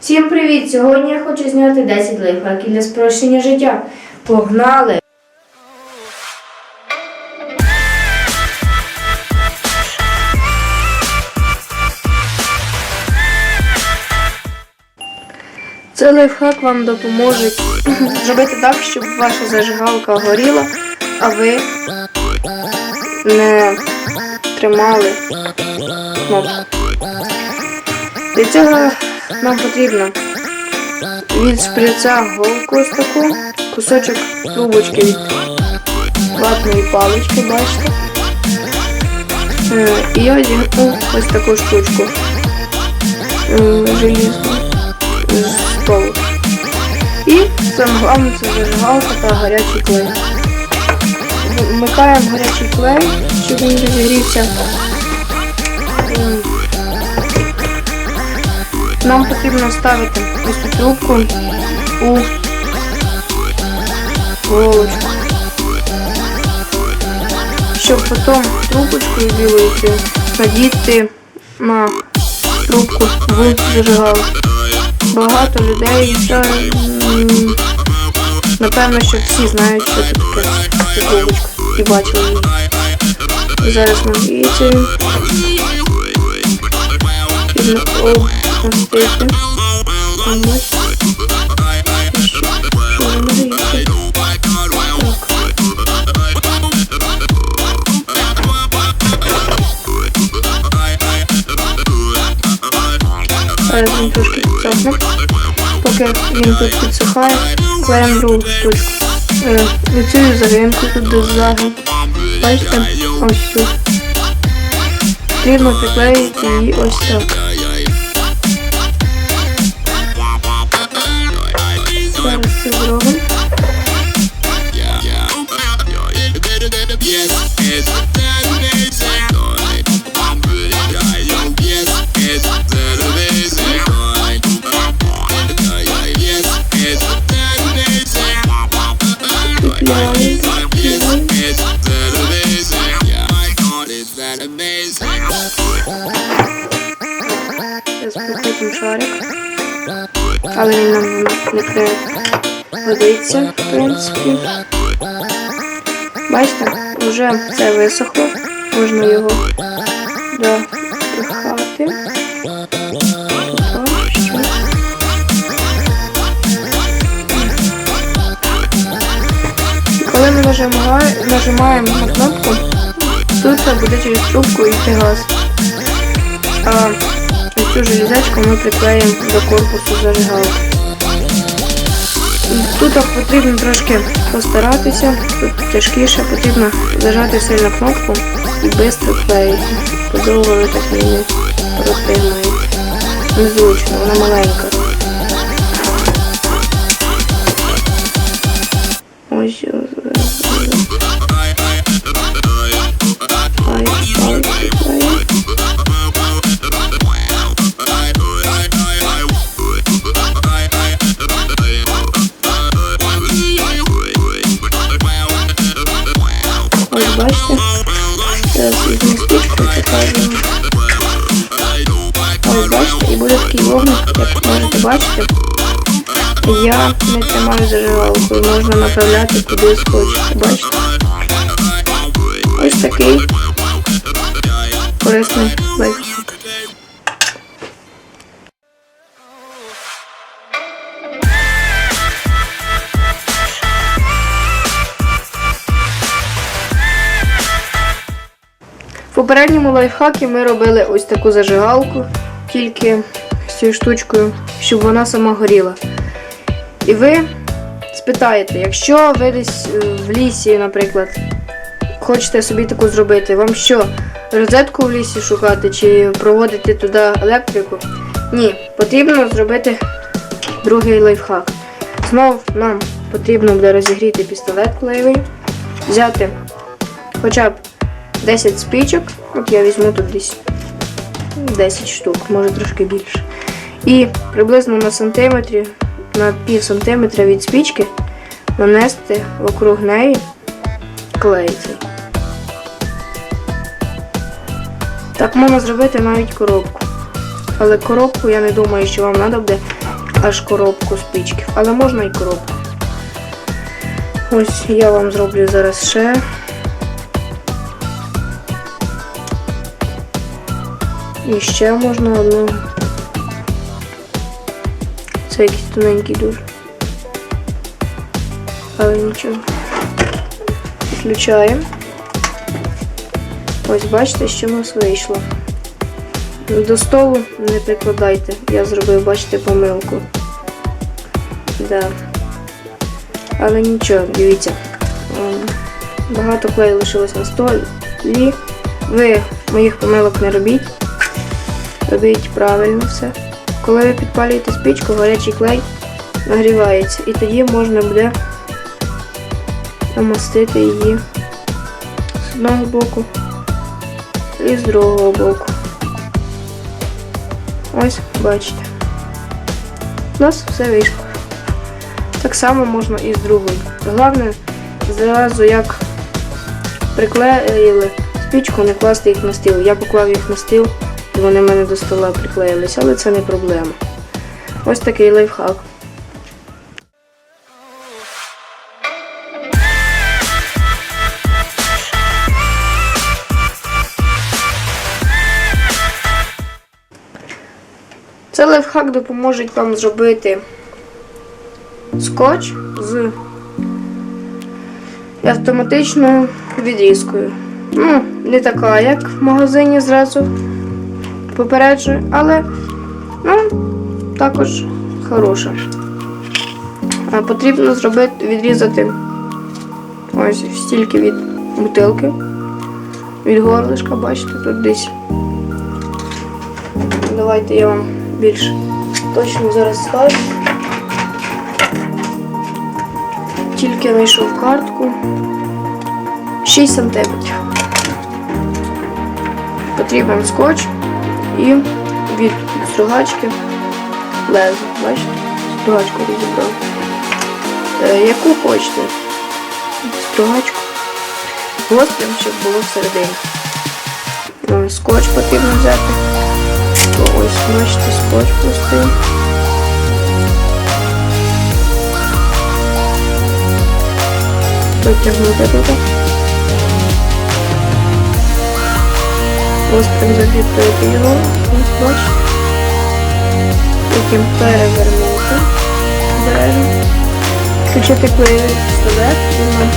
Всім привіт! Сьогодні я хочу зняти 10 лайфхаків для спрощення життя. Погнали! Цей лайфхак вам допоможе зробити так, щоб ваша зажигалка горіла, а ви не тримали кнопку. Для цього нам потрібно від шприця голку ось таку, кусочок трубочки від ватної палички, бачите. Е, І я одягну ось таку штучку е, желізну з столу. І саме головне це зажигалка та гарячий клей. Вмикаємо гарячий клей, щоб він розігрівся. Нам потрібно ставити ось трубку у голочку. Щоб потім трубочкою цю надіти на трубку в зажигалку. Багато людей напевно, що всі знають, що це таке трубочка і бачили. Зараз нам діється. Зараз він трошки підсохне. Поки він тут підсихає, клеїмо другу штучку. Ось так. При- годиться, в принципі. Бачите, вже все висохло. Можна його допихати. Коли ми нажимаємо, на кнопку, тут буде через трубку йти газ. А цю железячку ми приклеїмо до корпусу зажигалки. Тут потрібно трошки постаратися, тут тяжкіше, потрібно зажати сильно кнопку і швидко клеїти. Подовго ви так мені не протримаєте. Незручно, вона маленька. Бачити. Я не тримаю зажигалкою, можна направляти куди хочете, бачите? Ось такий корисний лайфхак. В попередньому лайфхакі ми робили ось таку зажигалку, тільки цією штучкою, щоб вона сама горіла. І ви спитаєте, якщо ви десь е, в лісі, наприклад, хочете собі таку зробити, вам що, розетку в лісі шукати чи проводити туди електрику? Ні, потрібно зробити другий лайфхак. Знов нам потрібно буде розігріти пістолет клеєвий, взяти хоча б 10 спичок, от я візьму тут десь 10 штук, може трошки більше. І приблизно на сантиметрі, на пів сантиметра від спічки нанести вокруг неї клей. цей. Так можна зробити навіть коробку. Але коробку я не думаю, що вам треба буде аж коробку спичків, але можна і коробку. Ось я вам зроблю зараз ще. І ще можна одну. Це якийсь тоненький дуже. Але нічого. Включаємо. Ось бачите, що в нас вийшло. До столу не прикладайте. Я зробив, бачите, помилку. Да. Але нічого, дивіться. Багато клею лишилось на столі. Ви моїх помилок не робіть. Робіть правильно все. Коли ви підпалюєте спичку, гарячий клей нагрівається. І тоді можна буде намастити її з одного боку і з другого боку. Ось, бачите. У нас все вийшло. Так само можна і з другої. Головне, зразу як приклеїли спічку, не класти їх на стіл. Я поклав їх на стіл, і вони в мене до стола приклеїлися, але це не проблема. Ось такий лайфхак. Цей лайфхак допоможе вам зробити скотч з автоматичною відрізкою. Ну, не така, як в магазині зразу попереджую, але ну, також хороша. Потрібно зробити, відрізати ось стільки від бутилки, від горлишка, бачите, тут десь. Давайте я вам більш точно зараз скажу. Тільки знайшов картку. 6 сантиметрів. Потрібен скотч і від стругачки лезо. Бачите? Стругачку розібрав. Е, яку хочете? Стругачку. Гострим, щоб було всередині. Ось, Скотч потрібно взяти. Ось, бачите, скотч пустий. Витягнути туди. Ось так закріпити його. Ось бачите. Потім перевернути. Обережно. Включити клеєвий пістолет, нам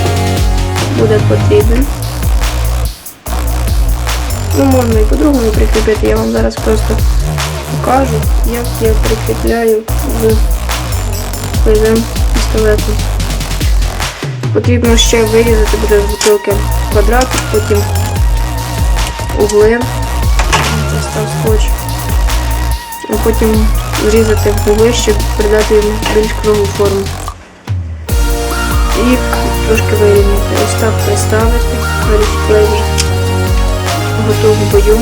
буде потрібен. Ну, можна і по-другому прикріпити, я вам зараз просто покажу, як я прикріпляю з клеєвим пістолетом. Потрібно ще вирізати буде з бутилки квадрат, потім угли, став скотч, а потім зрізати вугли, щоб придати йому більш круглу форму. І трошки вирівняти. Ось так приставити, гарячий клей вже готов в бою.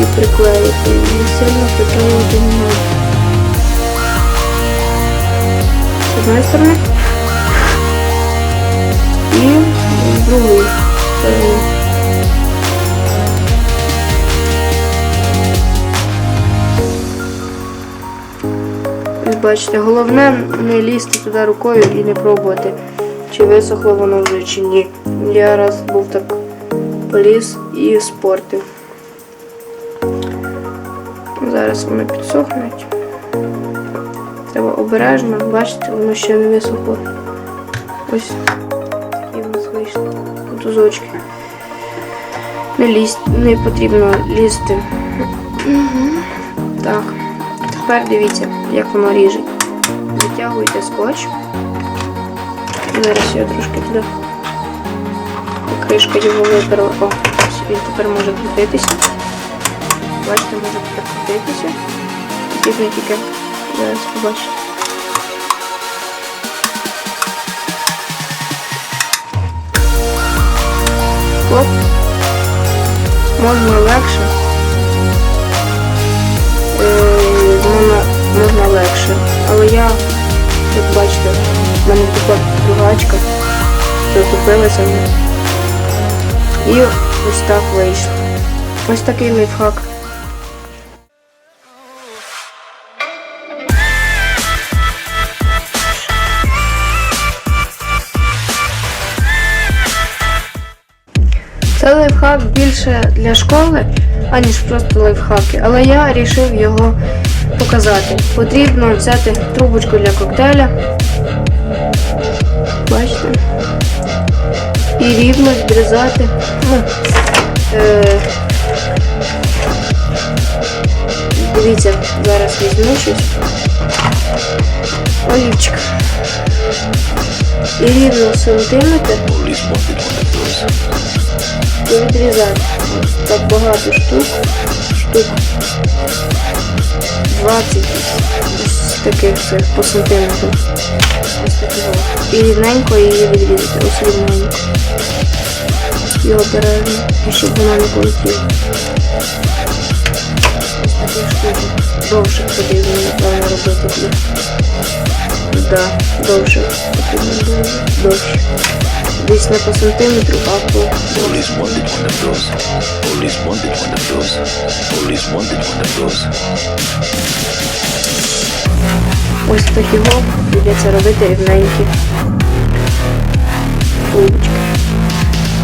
І приклеїти. І сильно приклеювати не можна. З одної сторони. І з другої Ось бачите, головне не лізти туди рукою і не пробувати, чи висохло воно вже, чи ні. Я раз був так поліз і спортив. Зараз воно підсохнуть. Треба обережно, бачите, воно ще не висохло. Ось мотузочки. Не лізь, не потрібно лізти. Так. Тепер дивіться, як воно ріже. Витягуєте скотч. Зараз я трошки туди. Кришка його виперла. О, він тепер може крутитися. Бачите, може тепер крутитися. Потрібно тільки зараз побачите. Оп. Можна легше. Е, можна, можна легше. Але я, як бачите, в мене така другачка, затупилася. І ось так вийшло. Ось такий лайфхак. Це лайфхак більше для школи, аніж просто лайфхаки, але я вирішив його показати. Потрібно взяти трубочку для коктейля. Бачите? І рівно відрізати. Е, дивіться, зараз візьму щось. Олівчик. І рівно сантиметр відрізати. Так багато штук. Штук 20 ось таких цих по сантиметру. І рівненько її відрізати. Ось рівненько. І обережно. І щоб вона не полетіла. Ось таких штук. Довше потрібно, напевно, робити для. Да, довше потрібно. Довше. Десь не по сантиметру, а по Police wanted one of those. Police wanted one of those. Police wanted one of those. Ось такі гол прийдеться робити рівненькі трубочки.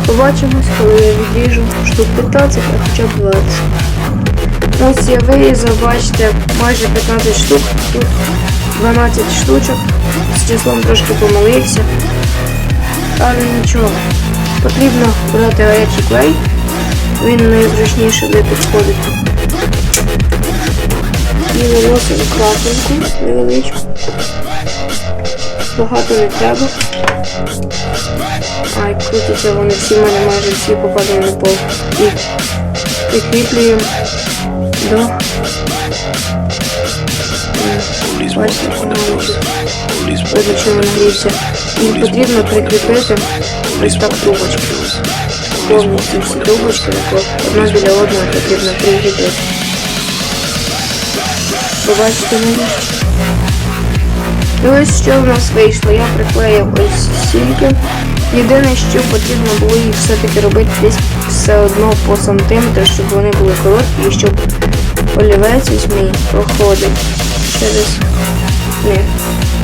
Побачимось, коли я відріжу штук 15, а хоча б 20. Ось я вирізав, бачите, майже 15 штук, тут 12 штучок. З числом трошки помилився. Але нічого. Потрібно брати гарячий клей. Він найзручніше буде підходити. І виносимо крапинку невеличку. Багато не треба. Ай, крутяться вони всі в мене майже всі попадали на пол. І прикріплюємо до Бачите, wanted one of those. Police wanted видно, що one він of грівся. those. І Police потрібно прикріпити ось так трубочки. Повністю всі трубочки, одна біля одної потрібно прикріпити. Побачите мене? І ось що в нас вийшло. Я приклеїв ось стільки. Єдине, що потрібно було їх все-таки робити десь все одно по сантиметру, щоб вони були короткі і щоб олівець ось мій проходив через них.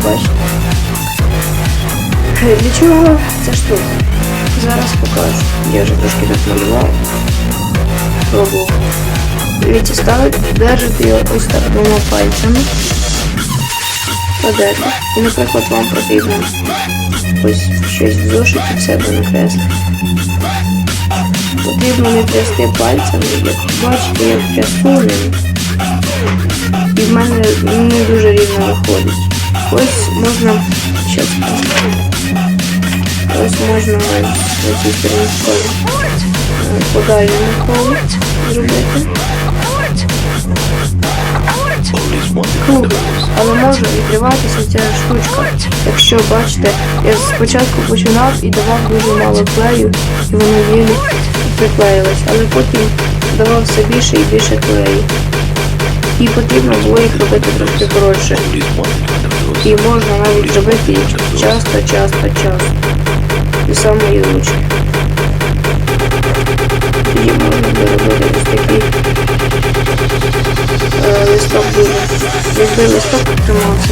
Бачите? Е, Для чого ця штука? Зараз покажу. Я вже трошки тут малював. Пробував. Дивіться, ставити, держите його ось так двома пальцями. Кладете. І, наприклад, вам потрібно ось щось в зошиті в себе накреслити. Потрібно не трясти пальцями, як бачите, я трясу ним. І в мене не дуже рівно виходить. Ось можна щас. Можна подаю на зробити. Those. але може відкриватися ця штучка. Якщо бачите, я спочатку починав і давав дуже мало клею, і воно єлі приклеїлось, але потім давав все більше і більше клею. І потрібно було їх робити трошки коротше. І можна навіть зробити їх часто, часто, часто. До самої ручки. Тоді можна доробити ось такий е, листок буде. Якби листок тримався.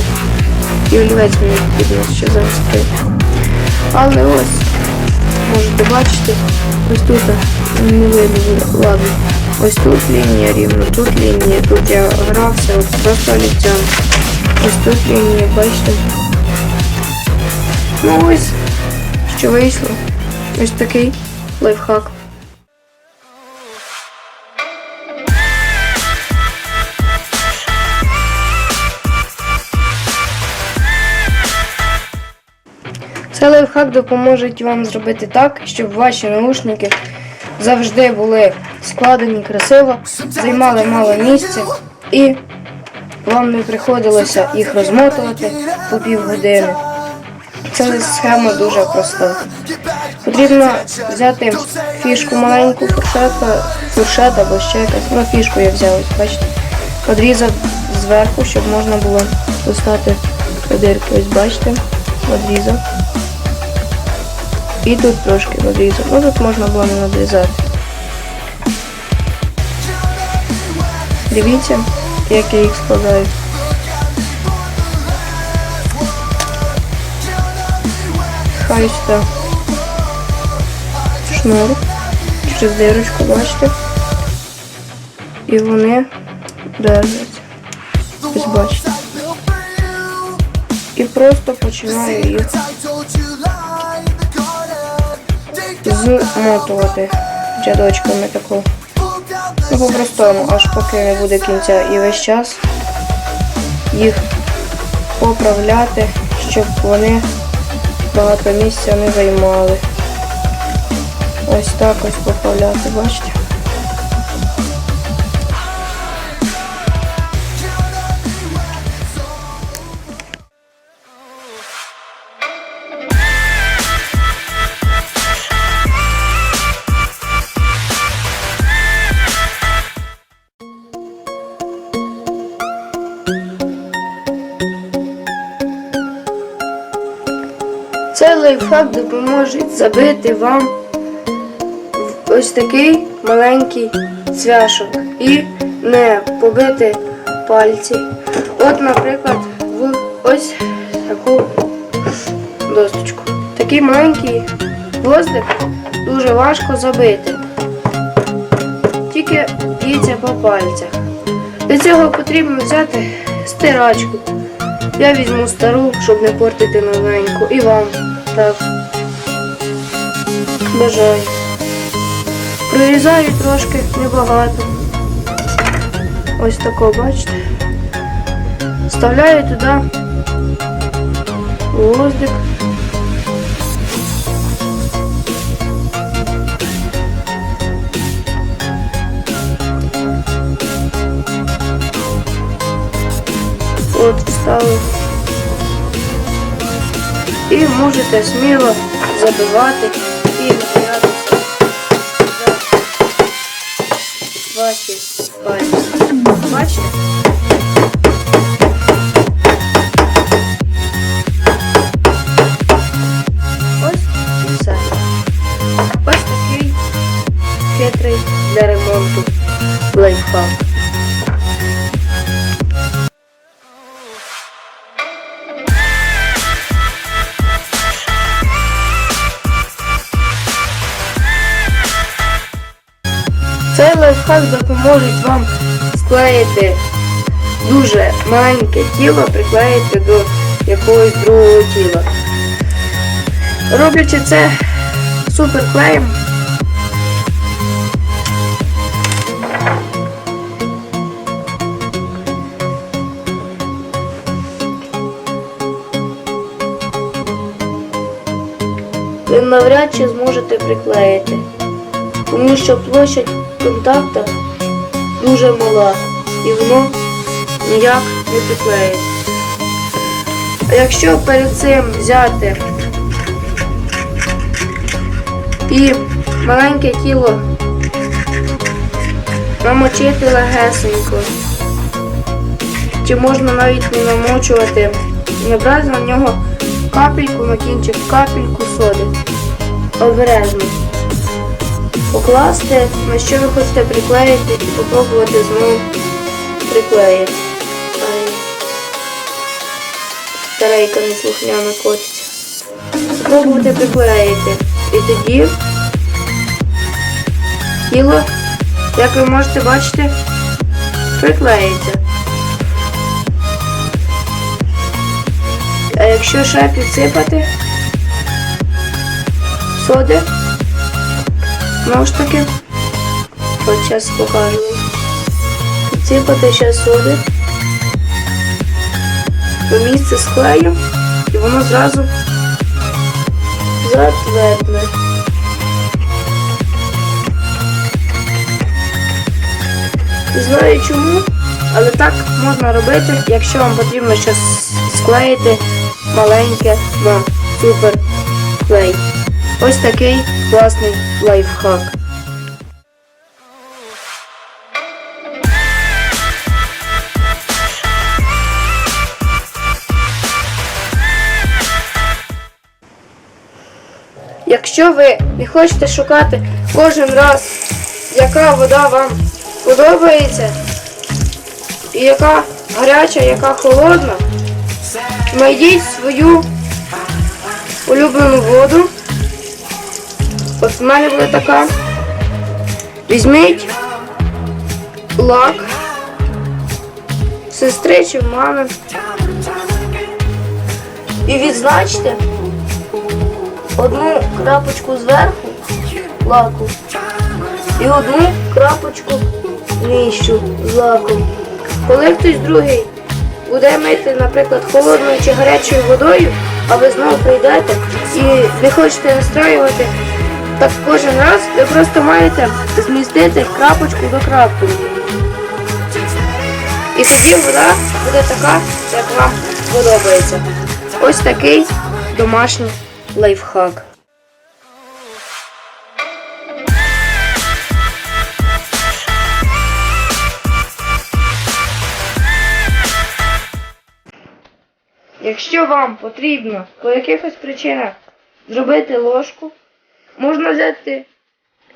І олівець мені потрібно ще загострити. Але ось, можете бачити, ось тут не видно. Ладно. Ось тут лінія рівно, тут лінія, тут я грався, от просто олівцем. Ось тут лінія, бачите? Ну ось, що вийшло. Ось такий лайфхак. Цей лайфхак допоможе вам зробити так, щоб ваші наушники завжди були складені красиво, займали мало місця і вам не приходилося їх розмотувати по півгодини. Ця схема дуже проста. Потрібно взяти фішку маленьку, фуршета, фуршет або ще якась. Ну, фішку я взяв, бачите. Одрізав зверху, щоб можна було достати дирки. Ось бачите, одрізав. І тут трошки надрізав. Ну тут можна було не надрізати. Дивіться, як я їх складаю. Сюди шнур через дирочку, бачите? І вони держаться. Ось бачите. І просто починаю їх змотувати рядочками таку. Ну, по-простому, аж поки не буде кінця. І весь час їх поправляти, щоб вони багато місця не займали. Ось так ось поправляти, бачите? Лайфхак допоможе забити вам ось такий маленький цвяшок і не побити пальці. От, наприклад, в ось таку досточку. Такий маленький гвоздик дуже важко забити. Тільки б'ється по пальцях. Для цього потрібно взяти стирачку. Я візьму стару, щоб не портити новеньку. І вам так. Бажаю. Прорізаю трошки небагато. Ось тако, бачите. Вставляю туди гвоздик. От вставив. І можете сміло забивати Лайфхак допоможе вам склеїти дуже маленьке тіло, приклеїти до якогось другого тіла. Роблячи це суперклеєм, ви навряд чи зможете приклеїти тому що площадь контакта дуже мала і воно ніяк не приклеїться. А якщо перед цим взяти і маленьке тіло намочити легесенько, чи можна навіть не намочувати, набрати на нього капельку на кінчик, капельку соди. Обережно покласти, на що ви хочете приклеїти і попробувати знову приклеїти. Ай. Старейка неслухняно котиться. Спробувати приклеїти. І тоді тіло, як ви можете бачити, приклеїться. А якщо ще підсипати соди, Знову ж таки, от зараз покажу. Підсипати ще соди. В місце склею і воно зразу затвердне. Не знаю чому, але так можна робити, якщо вам потрібно щось склеїти маленьке на супер клей. Ось такий класний лайфхак. Якщо ви не хочете шукати кожен раз, яка вода вам подобається, і яка гаряча, яка холодна, знайдіть свою улюблену воду. От в мене буде така. Візьміть лак сестри чи мами і відзначте одну крапочку зверху лаку і одну крапочку нижчу з лаком. Коли хтось другий буде мити, наприклад, холодною чи гарячою водою, а ви знову прийдете і не хочете настраювати, так кожен раз ви просто маєте змістити крапочку до крапки. І тоді вода буде така, як вам подобається. Ось такий домашній лайфхак. Якщо вам потрібно по якихось причинах зробити ложку, можна взяти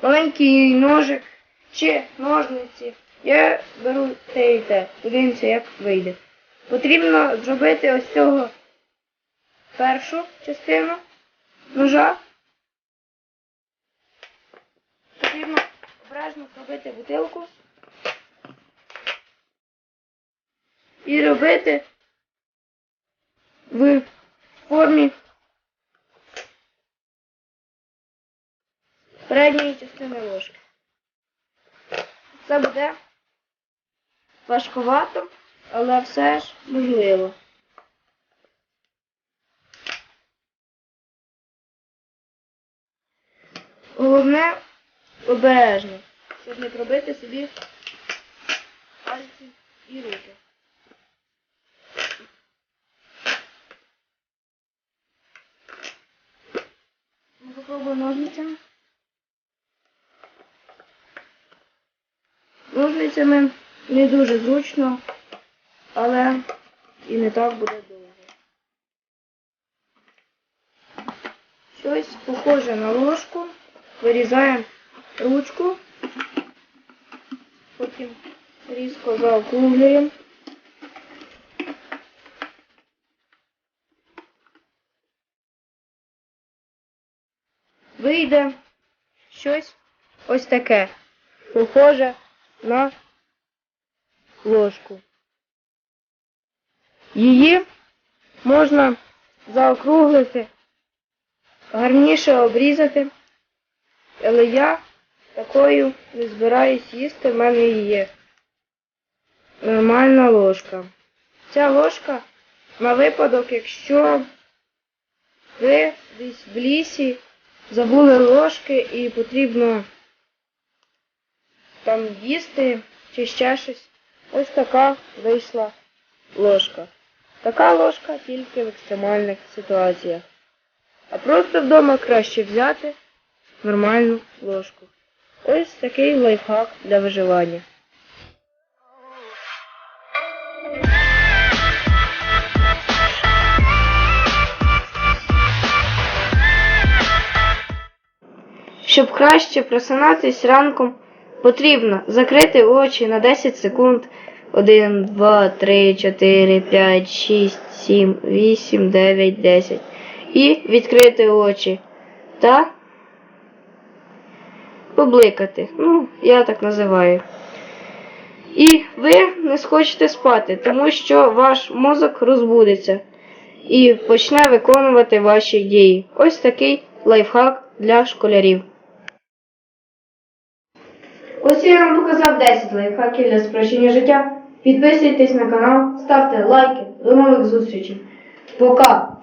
маленький ножик чи ножниці. Я беру те і те. Подивимося, як вийде. Потрібно зробити ось цього першу частину ножа. Потрібно обережно зробити бутилку. І робити в формі передньої частини ложки. Це буде важкувато, але все ж можливо. Головне обережно, щоб не пробити собі пальці і руки. Ну, Попробуй ножницями. Ножницями не дуже зручно, але і не так буде довго. Щось похоже на ложку. Вирізаємо ручку, потім різко заокруглюємо. Вийде щось ось таке, похоже на ложку. Її можна заокруглити, гарніше обрізати, але я такою не збираюсь їсти, в мене є нормальна ложка. Ця ложка на випадок, якщо ви десь в лісі забули ложки і потрібно там їсти чи ще щось. Ось така вийшла ложка. Така ложка тільки в екстремальних ситуаціях. А просто вдома краще взяти нормальну ложку. Ось такий лайфхак для виживання. Щоб краще просинатись ранком, потрібно закрити очі на 10 секунд. 1, 2, 3, 4, 5, 6, 7, 8, 9, 10. І відкрити очі та побликати. Ну, я так називаю. І ви не схочете спати, тому що ваш мозок розбудеться і почне виконувати ваші дії. Ось такий лайфхак для школярів. Ось я вам показав 10 лайфхаків для спрощення життя. Підписуйтесь на канал, ставте лайки. До нових зустрічей. Пока!